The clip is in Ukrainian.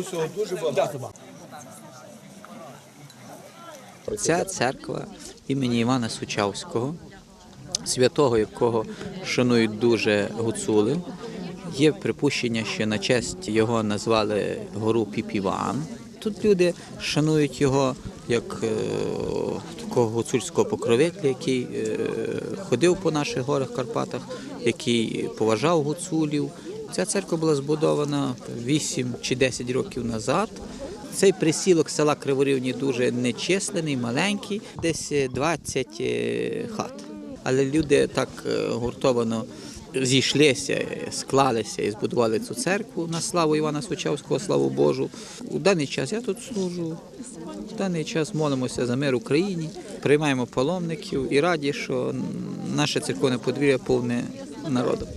Всього дуже багато. Ця церква імені Івана Сучавського, святого, якого шанують дуже гуцули. Є припущення, що на честь його назвали гору Піпіван. Тут люди шанують його як е, такого гуцульського покровителя, який е, ходив по наших горах Карпатах, який поважав гуцулів. Ця церква була збудована 8 чи 10 років назад. Цей присілок села Криворівні дуже нечисленний, маленький, десь 20 е, хат. Але люди так гуртовано зійшлися, склалися і збудували цю церкву на славу Івана Сучавського, славу Божу. У даний час я тут служу. В даний час молимося за мир Україні, приймаємо паломників і раді, що наше церковне подвір'я повне народом.